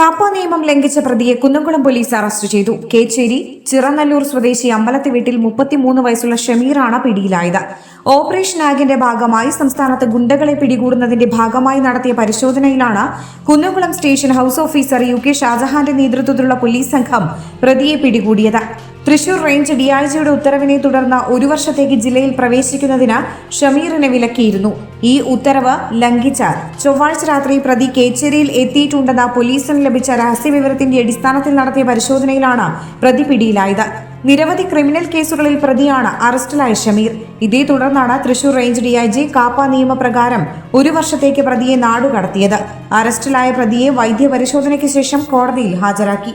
കാപ്പ നിയമം ലംഘിച്ച പ്രതിയെ Kunnamkulam police arrest ചെയ്തു. കേച്ചേരി ചിറനല്ലൂർ സ്വദേശി അമ്പലത്തെ വീട്ടിൽ മുപ്പത്തിമൂന്ന് വയസ്സുള്ള ഷമീറാണ് പിടിയിലായത്. ഓപ്പറേഷൻ ആഗിന്റെ ഭാഗമായി സംസ്ഥാനത്ത് ഗുണ്ടകളെ പിടികൂടുന്നതിന്റെ ഭാഗമായി നടത്തിയ പരിശോധനയിലാണ് Kunnamkulam station house officer U K ഷാജഹാന്റെ നേതൃത്വത്തിലുള്ള പോലീസ് സംഘം പ്രതിയെ പിടികൂടിയത്. തൃശൂർ റേഞ്ച് ഡിഐജിയുടെ ഉത്തരവിനെ തുടർന്ന് ഒരു വർഷത്തേക്ക് ജില്ലയിൽ പ്രവേശിക്കുന്നതിന് ഷമീറിനെ വിലക്കിയിരുന്നു. ഈ ഉത്തരവ് ലംഘിച്ചാൽ ചൊവ്വാഴ്ച രാത്രി പ്രതി കേച്ചേരിയിൽ എത്തിയിട്ടുണ്ടെന്ന പോലീസിന് ലഭിച്ച രഹസ്യവിവരത്തിന്റെ അടിസ്ഥാനത്തിൽ നടത്തിയ പരിശോധനയിലാണ് പ്രതി പിടിയിലായത്. നിരവധി ക്രിമിനൽ കേസുകളിൽ പ്രതിയാണ് അറസ്റ്റിലായ ഷമീർ. ഇതേ തുടർന്നാണ് തൃശൂർ റേഞ്ച് ഡിഐജി കാപ്പ നിയമപ്രകാരം ഒരു വർഷത്തേക്ക് പ്രതിയെ നാടുകടത്തിയത്. അറസ്റ്റിലായ പ്രതിയെ വൈദ്യപരിശോധനയ്ക്ക് ശേഷം കോടതിയിൽ ഹാജരാക്കി.